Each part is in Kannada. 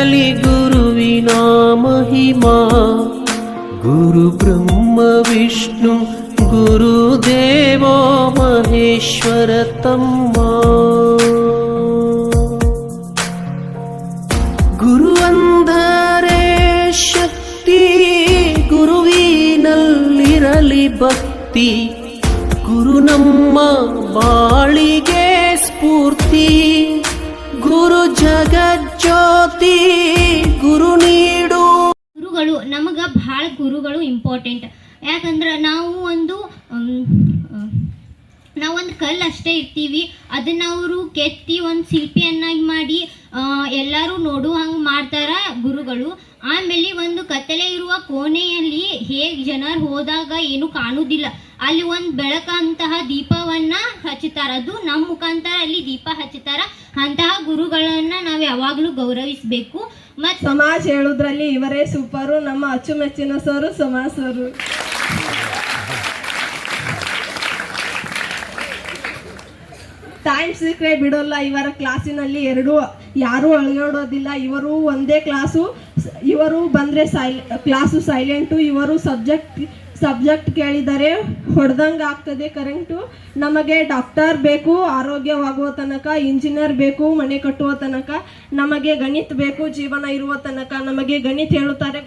ಹೇಳಲಿ ಗುರುವಿನ ಮಹಿಮಾ ಗುರು ಬ್ರಹ್ಮ ವಿಷ್ಣು ಗುರುದೇವೋ ಮಹೇಶ್ವರ ತಮ್ಮ ಗುರು ಅಂದರೆ ಶಕ್ತಿ ಗುರುವಿನಲ್ಲಿರಲಿ ಭಕ್ತಿ ಗುರು ನಮ್ಮ ಬಾಳಿಗೆ ಸ್ಫೂರ್ತಿ ಗುರು ಜಗಜ್ಯೋತಿ ಗುರು ನೀಡು. ಗುರುಗಳು, ನಮಗ ಬಹಳ ಗುರುಗಳು ಇಂಪಾರ್ಟೆಂಟ್ ಯಾಕಂದ್ರೆ ನಾವು ಒಂದು ನಾವೊಂದು ಕಲ್ಲು ಅಷ್ಟೇ ಇರ್ತೀವಿ. ಅದನ್ನ ಅವರು ಕೆತ್ತಿ ಒಂದು ಶಿಲ್ಪಿಯನ್ನಾಗಿ ಮಾಡಿ ಎಲ್ಲರೂ ನೋಡು ಹಂಗೆ ಮಾಡ್ತಾರ ಗುರುಗಳು. ಆಮೇಲೆ ಒಂದು ಕತ್ತಲೆ ಇರುವ ಕೋಣೆಯಲ್ಲಿ ಹೇಗೆ ಜನರು ಹೋದಾಗ ಏನು ಕಾಣುವುದಿಲ್ಲ ಅಲ್ಲಿ ಒಂದು ಬೆಳಕಂತಹ ದೀಪವನ್ನ ಹಚ್ಚುತ್ತಾರ ಅದು ನಮ್ಮ ಮುಖಾಂತರ ಅಲ್ಲಿ ದೀಪ ಹಚ್ಚುತ್ತಾರ ಅಂತಹ ಗುರುಗಳನ್ನ ನಾವು ಯಾವಾಗಲೂ ಗೌರವಿಸಬೇಕು. ಮತ್ತು ಸಮಾಜ ಹೇಳುದ್ರಲ್ಲಿ ಇವರೇ ಸೂಪರು, ನಮ್ಮ ಅಚ್ಚುಮೆಚ್ಚಿನ ಸರು ಸಮಾಜ್ ಸರು. ಟೈಮ್ ಸಿಕ್ಕರೆ ಬಿಡೋಲ್ಲ, ಇವರ ಕ್ಲಾಸಿನಲ್ಲಿ ಎರಡು, ಯಾರೂ ಅಳಿಯೋಡೋದಿಲ್ಲ ಇವರು ಒಂದೇ ಕ್ಲಾಸು ಇವರು ಬಂದರೆ ಸೈಲ್, ಕ್ಲಾಸು ಸೈಲೆಂಟು ಇವರು ಸಬ್ಜೆಕ್ಟ್ ಸಬ್ಜೆಕ್ಟ್ ಕೇಳಿದರೆ ಹೊಡೆದಂಗೆ ಆಗ್ತದೆ ಕರೆಂಟು ನಮಗೆ ಡಾಕ್ಟರ್ ಬೇಕು, ಆರೋಗ್ಯವಾಗುವ ತನಕ ಇಂಜಿನಿಯರ್ ಬೇಕು, ಮನೆ ಕಟ್ಟುವ ತನಕ, ನಮಗೆ ಗಣಿತ ಬೇಕು, ಜೀವನ ಇರುವ ತನಕ ನಮಗೆ ಗಣಿತ ಹೇಳುತ್ತಾರೆ.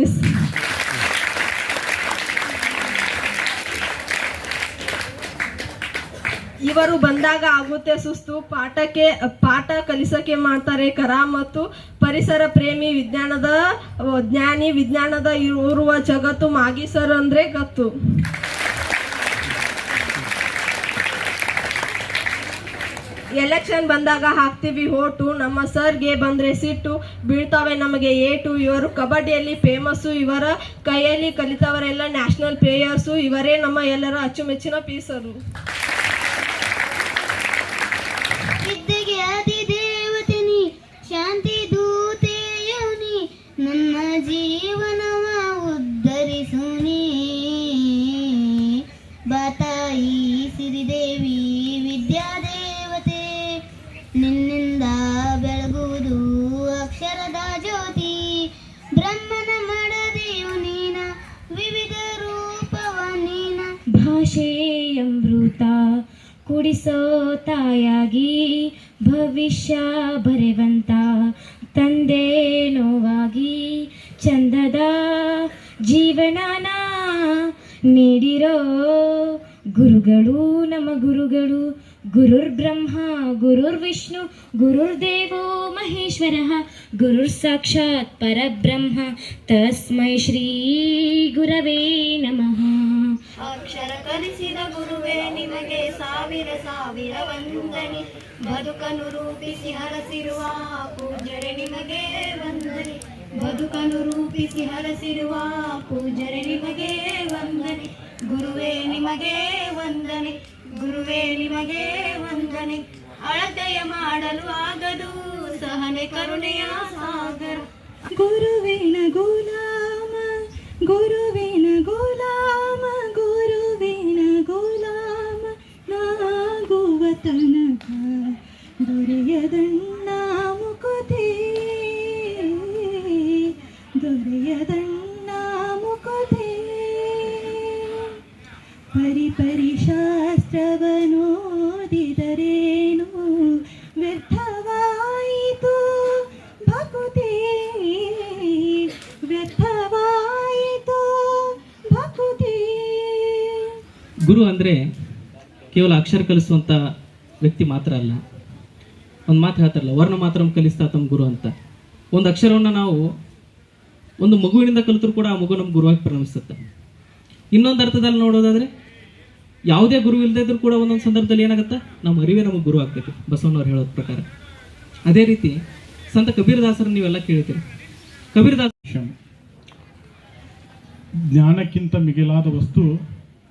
ಮಿಸ್ ಇವರು ಬಂದಾಗ ಆಗುತ್ತೆ ಸುಸ್ತು. ಪಾಠಕ್ಕೆ, ಪಾಠ ಕಲಿಸಕ್ಕೆ ಮಾಡ್ತಾರೆ. ಕರ ಮತ್ತು ಪರಿಸರ ಪ್ರೇಮಿ ವಿಜ್ಞಾನದ, ಜ್ಞಾನಿ ವಿಜ್ಞಾನದ ಇರುವ ಜಗತ್ತು ಮಾಗಿ ಸರ್ ಅಂದ್ರೆ ಗತ್ತು. ಎಲೆಕ್ಷನ್ ಬಂದಾಗ ಹಾಕ್ತೀವಿ ಓಟು. ನಮ್ಮ ಸರ್ಗೆ ಬಂದ್ರೆ ಸಿಟ್ಟು. ಬೀಳ್ತಾವೆ ನಮಗೆ ಏಟು. ಇವರು ಕಬಡ್ಡಿಯಲ್ಲಿ ಫೇಮಸ್ಸು. ಇವರ ಕೈಯಲ್ಲಿ ಕಲಿತವರೆಲ್ಲ ನ್ಯಾಷನಲ್ ಪ್ಲೇಯರ್ಸು. ಇವರೇ ನಮ್ಮ ಎಲ್ಲರ ಅಚ್ಚುಮೆಚ್ಚಿನ ಪೀಸರು. ಕುಡಿಸೋ ತಾಯಾಗಿ ಭವಿಷ್ಯ ಬರೆವಂತ ತಂದೆ ನೋವಾಗಿ ಚಂದದ ಜೀವನನ ನೀಡಿರೋ ಗುರುಗಳು, ನಮ್ಮ ಗುರುಗಳು. ಗುರುರ್ ಬ್ರಹ್ಮ, ಗುರುರ್ ವಿಷ್ಣು ಗುರುರ್ದೇವೋ ಮಹೇಶ್ವರ. ಗುರುರ್ ಸಾಕ್ಷಾತ್ ಪರಬ್ರಹ್ಮ. ತಸ್ಮೈ ಶ್ರೀ ಗುರವೇ ನಮಃ. ಸಾವಿರ ಸಾವಿರ ವಂದನೆ. ಬದುಕನ್ನು ರೂಪಿಸಿ ಹರಸಿರುವ ಪೂಜರೆ ನಿಮಗೆ ವಂದನೆ. ಬದುಕನ್ನು ರೂಪಿಸಿ ಹರಸಿರುವ ಪೂಜರೆ ನಿಮಗೆ ವಂದನೆ. ಗುರುವೇ ನಿಮಗೆ ವಂದನೆ. ಗುರುವೇ ನಿಮಗೆ ವಂದನೆ. ಅಳತೆಯ ಮಾಡಲು ಆಗದು. ಸಹನೆ ಕರುಣೆಯ ಸಾಗರ. ಗುರುವಿನ ಗುಲಾಮ ಗುರುವಿನ ದುರಿಯದಣ್ಣು ನಾ ಮುಕುತಿ ದುಡಿಯದಣ್ಣು ನಾ ಮುಕುಥ ಪರಿ ಪರಿ ಶಾಸ್ತ್ರವನ್ನು ನೋದಿದರೇನೂ ವ್ಯಥವ ಭಕುತಿ. ವ್ಯಥವಾಯಿತು ಭಕುತಿ. ಗುರು ಅಂದರೆ ಕೇವಲ ಅಕ್ಷರ ಕಲಿಸುವಂಥ ವ್ಯಕ್ತಿ ಮಾತ್ರ ಅಲ್ಲ. ಒಂದು ಮಾತು ಹೇಳ್ತಾರಲ್ಲ, ವರ್ಣ ಮಾತ್ರ ಕಲಿಸ್ತಾ ತಮ್ಮ ಗುರು ಅಂತ. ಒಂದು ಅಕ್ಷರವನ್ನು ನಾವು ಒಂದು ಮಗುವಿನಿಂದ ಕಲಿತರೂ ಕೂಡ ಆ ಮಗು ನಮ್ಮ ಗುರುವಾಗಿ ಪರಿಣಮಿಸುತ್ತೆ. ಇನ್ನೊಂದು ಅರ್ಥದಲ್ಲಿ ನೋಡೋದಾದ್ರೆ, ಯಾವುದೇ ಗುರು ಇಲ್ಲದೇ ಇದ್ರೂ ಕೂಡ ಒಂದೊಂದು ಸಂದರ್ಭದಲ್ಲಿ ಏನಾಗುತ್ತೆ? ನಮ್ಮ ಅರಿವೇ ನಮಗೆ ಗುರು ಆಗ್ತೈತಿ. ಬಸವಣ್ಣವ್ರು ಹೇಳೋದ ಪ್ರಕಾರ. ಅದೇ ರೀತಿ ಸಂತ ಕಬೀರದಾಸರನ್ನು ನೀವೆಲ್ಲ ಕೇಳ್ತೀರಿ ಕಬೀರದಾಸ ಜ್ಞಾನಕ್ಕಿಂತ ಮಿಗಿಲಾದ ವಸ್ತು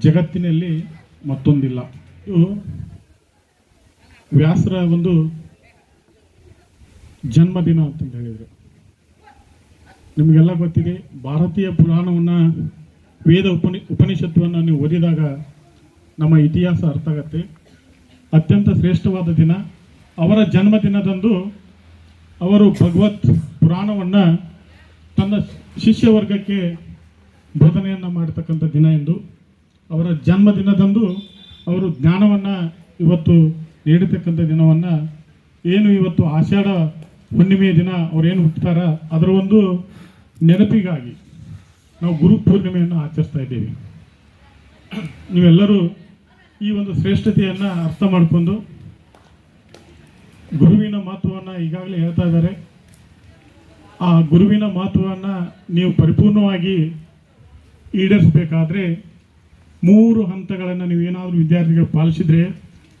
ಜಗತ್ತಿನಲ್ಲಿ ಮತ್ತೊಂದಿಲ್ಲ. ವ್ಯಾಸರ ಒಂದು ಜನ್ಮದಿನ ಅಂತ ಹೇಳಿದರು. ನಿಮಗೆಲ್ಲ ಗೊತ್ತಿದೆ, ಭಾರತೀಯ ಪುರಾಣವನ್ನು ವೇದ ಉಪನಿ, ಉಪನಿಷತ್ತುವನ್ನು ನೀವು ಓದಿದಾಗ ನಮ್ಮ ಇತಿಹಾಸ ಅರ್ಥ ಆಗತ್ತೆ. ಅತ್ಯಂತ ಶ್ರೇಷ್ಠವಾದ ದಿನ, ಅವರ ಜನ್ಮದಿನದಂದು ಅವರು ಭಗವತ್ ಪುರಾಣವನ್ನು ತನ್ನ ಶಿಷ್ಯ ವರ್ಗಕ್ಕೆ ಬೋಧನೆಯನ್ನು ಮಾಡತಕ್ಕಂಥ ದಿನ ಎಂದು, ಅವರ ಜನ್ಮದಿನದಂದು ಅವರು ಜ್ಞಾನವನ್ನು ಇವತ್ತು ನೀಡತಕ್ಕಂಥ ದಿನವನ್ನು ಏನು ಇವತ್ತು ಆಷಾಢ ಹುಣ್ಣಿಮೆಯ ದಿನ ಅವ್ರೇನು ಹುಟ್ಟುತ್ತಾರ ಅದರ ಒಂದು ನೆನಪಿಗಾಗಿ ನಾವು ಗುರು ಪೂರ್ಣಿಮೆಯನ್ನು ಆಚರಿಸ್ತಾ ಇದ್ದೇವೆ. ನೀವೆಲ್ಲರೂ ಈ ಒಂದು ಶ್ರೇಷ್ಠತೆಯನ್ನು ಅರ್ಥ ಮಾಡಿಕೊಂಡು ಗುರುವಿನ ಮಹತ್ವವನ್ನು ಈಗಾಗಲೇ ಹೇಳ್ತಾ ಇದ್ದಾರೆ. ಆ ಗುರುವಿನ ಮಹತ್ವವನ್ನು ನೀವು ಪರಿಪೂರ್ಣವಾಗಿ ಈಡೇರಿಸಬೇಕಾದ್ರೆ ಮೂರು ಹಂತಗಳನ್ನು ನೀವು ಏನಾದರೂ ವಿದ್ಯಾರ್ಥಿಗಳು ಪಾಲಿಸಿದರೆ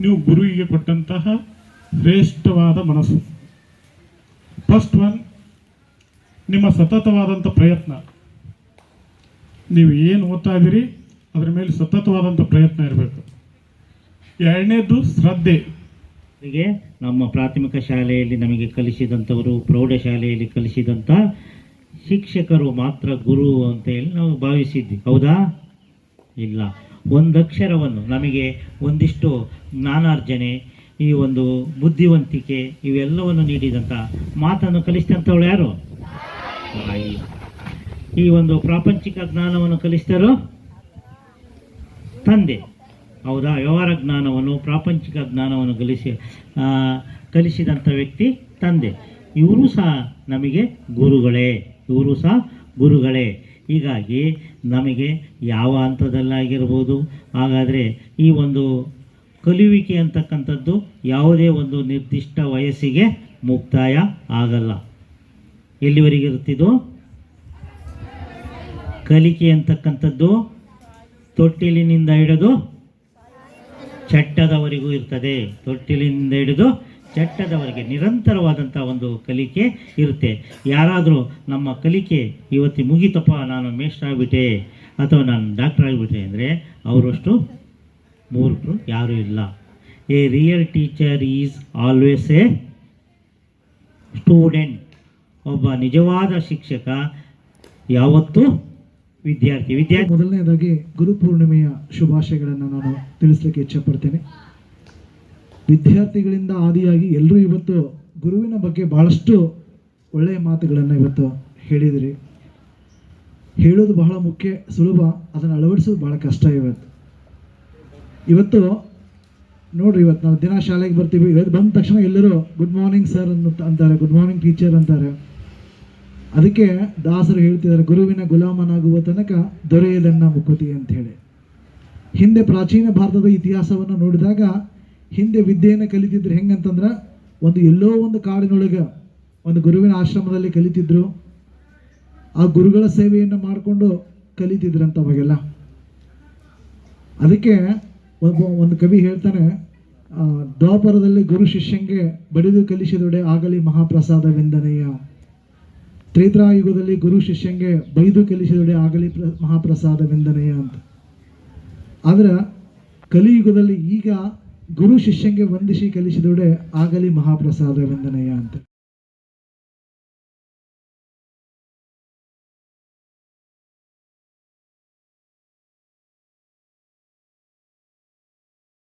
ನೀವು ಗುರುವಿಗೆ ಕೊಟ್ಟಂತಹ ಶ್ರೇಷ್ಠವಾದ ಮನಸ್ಸು. ಫಸ್ಟ್ ಒನ್ ನಿಮ್ಮ ಸತತವಾದಂಥ ಪ್ರಯತ್ನ. ನೀವು ಏನು ಓದ್ತಾ ಇದ್ದೀರಿ, ಅದರ ಮೇಲೆ ಸತತವಾದಂಥ ಪ್ರಯತ್ನ ಇರಬೇಕು. ಎರಡನೇದು ಶ್ರದ್ಧೆ. ನಮ್ಮ ಪ್ರಾಥಮಿಕ ಶಾಲೆಯಲ್ಲಿ ನಮಗೆ ಕಲಿಸಿದಂಥವರು, ಪ್ರೌಢಶಾಲೆಯಲ್ಲಿ ಕಲಿಸಿದಂಥ ಶಿಕ್ಷಕರು ಮಾತ್ರ ಗುರು ಅಂತ ಹೇಳಿ ನಾವು ಭಾವಿಸಿದ್ವಿ. ಹೌದಾ? ಇಲ್ಲ. ಒಂದಕ್ಷರವನ್ನು ನಮಗೆ ಒಂದಿಷ್ಟು ಜ್ಞಾನಾರ್ಜನೆ ಈ ಒಂದು ಬುದ್ಧಿವಂತಿಕೆ ಇವೆಲ್ಲವನ್ನು ನೀಡಿದಂಥ ಮಾತನ್ನು ಕಲಿಸಿದಂಥವಳು ಯಾರು? ತಾಯಿ. ಈ ಒಂದು ಪ್ರಾಪಂಚಿಕ ಜ್ಞಾನವನ್ನು ಕಲಿಸಿದರು ತಂದೆ. ಹೌದಾ? ವ್ಯವಹಾರ ಜ್ಞಾನವನ್ನು, ಪ್ರಾಪಂಚಿಕ ಜ್ಞಾನವನ್ನು ಕಲಿಸಿ ಕಲಿಸಿದಂಥ ವ್ಯಕ್ತಿ ತಂದೆ. ಇವರು ಸಹ ನಮಗೆ ಗುರುಗಳೇ. ಇವರು ಸಹ ಗುರುಗಳೇ. ಹೀಗಾಗಿ ನಮಗೆ ಯಾವ ಹಂತದಲ್ಲಾಗಿರ್ಬೋದು. ಹಾಗಾದರೆ ಈ ಒಂದು ಕಲಿಯುವಿಕೆ ಅಂತಕ್ಕಂಥದ್ದು ಯಾವುದೇ ಒಂದು ನಿರ್ದಿಷ್ಟ ವಯಸ್ಸಿಗೆ ಮುಕ್ತಾಯ ಆಗಲ್ಲ. ಎಲ್ಲಿವರೆಗೆ ಇರುತ್ತಿದ್ದು? ಕಲಿಕೆ ಅಂತಕ್ಕಂಥದ್ದು ತೊಟ್ಟಿಲಿನಿಂದ ಹಿಡಿದು ಚಟ್ಟದವರೆಗೂ ಇರ್ತದೆ. ತೊಟ್ಟಿಲಿನಿಂದ ಹಿಡಿದು ಚಟ್ಟದವರೆಗೆ ನಿರಂತರವಾದಂಥ ಒಂದು ಕಲಿಕೆ ಇರುತ್ತೆ. ಯಾರಾದರೂ ನಮ್ಮ ಕಲಿಕೆ ಇವತ್ತು ಮುಗಿತಪ್ಪ, ನಾನು ಮೇಷ್ಟ್ರ ಆಗಿಬಿಟ್ಟೆ ಅಥವಾ ನಾನು ಡಾಕ್ಟರ್ ಆಗಿಬಿಟ್ಟೆ ಅಂದರೆ ಅವರಷ್ಟು ಮೂರ್ಖರು ಯಾರೂ ಇಲ್ಲ. A real teacher is always a student ಒಬ್ಬ ನಿಜವಾದ ಶಿಕ್ಷಕ ಯಾವತ್ತೂ ವಿದ್ಯಾರ್ಥಿ ವಿದ್ಯಾರ್ಥಿ. ಮೊದಲನೇದಾಗಿ ಗುರುಪೂರ್ಣಿಮೆಯ ಶುಭಾಶಯಗಳನ್ನು ನಾನು ತಿಳಿಸ್ಲಿಕ್ಕೆ ಇಚ್ಛಪಡ್ತೇನೆ. ವಿದ್ಯಾರ್ಥಿಗಳಿಂದ ಆದಿಯಾಗಿ ಎಲ್ಲರೂ ಇವತ್ತು ಗುರುವಿನ ಬಗ್ಗೆ ಬಹಳಷ್ಟು ಒಳ್ಳೆಯ ಮಾತುಗಳನ್ನು ಇವತ್ತು ಹೇಳಿದಿರಿ. ಹೇಳೋದು ಬಹಳ ಮುಖ್ಯ, ಸುಲಭ, ಅದನ್ನು ಅಳವಡಿಸೋದು ಬಹಳ ಕಷ್ಟ ಇವತ್ತು. ಇವತ್ತು ನೋಡ್ರಿ ಇವತ್ತು ನಾವು ದಿನ ಶಾಲೆಗೆ ಬರ್ತೀವಿ. ಇವತ್ತು ಬಂದ ತಕ್ಷಣ ಎಲ್ಲರೂ ಗುಡ್ ಮಾರ್ನಿಂಗ್ ಸರ್ ಅಂತ ಅಂತಾರೆ ಗುಡ್ ಮಾರ್ನಿಂಗ್ ಟೀಚರ್ ಅಂತಾರೆ. ಅದಕ್ಕೆ ದಾಸರು ಹೇಳ್ತಿದ್ದಾರೆ, ಗುರುವಿನ ಗುಲಾಮನಾಗುವ ತನಕ ದೊರೆಯದನ್ನ ಮುಕುತಿ ಅಂತ ಹೇಳಿ. ಹಿಂದೆ ಪ್ರಾಚೀನ ಭಾರತದ ಇತಿಹಾಸವನ್ನು ನೋಡಿದಾಗ ಹಿಂದೆ ವಿದ್ಯೆಯನ್ನು ಕಲಿತಿದ್ರು ಹೆಂಗಂತಂದ್ರೆ ಒಂದು ಎಲ್ಲೋ ಒಂದು ಕಾಡಿನೊಳಗೆ ಒಂದು ಗುರುವಿನ ಆಶ್ರಮದಲ್ಲಿ ಕಲಿತಿದ್ರು. ಆ ಗುರುಗಳ ಸೇವೆಯನ್ನು ಮಾಡಿಕೊಂಡು ಕಲಿತಿದ್ರಂತ ಅವಾಗೆಲ್ಲ ಅದಕ್ಕೆ ಒಬ್ಬ ಒಂದು ಕವಿ ಹೇಳ್ತಾನೆ ದ್ವಾಪರದಲ್ಲಿ ಗುರು ಶಿಷ್ಯಂಗೆ ಬಡಿದು ಕಲಿಸಿದೊಡೆ ಆಗಲಿ ಮಹಾಪ್ರಸಾದವೆಂದನೆಯ. ತ್ರೇತಾಯುಗದಲ್ಲಿ ಗುರು ಶಿಷ್ಯಂಗೆ ಬೈದು ಕಲಿಸಿದೊಡೆ ಆಗಲಿ ಪ್ರ, ಮಹಾಪ್ರಸಾದವೆಂದನೆಯ ಅಂತ. ಆದರೆ, ಕಲಿಯುಗದಲ್ಲಿ ಈಗ ಗುರು ಶಿಷ್ಯಂಗೆ ವಂದಿಸಿ ಕಲಿಸಿದೊಡೆ ಆಗಲಿ ಮಹಾಪ್ರಸಾದವೆಂದನೆಯ ಅಂತ.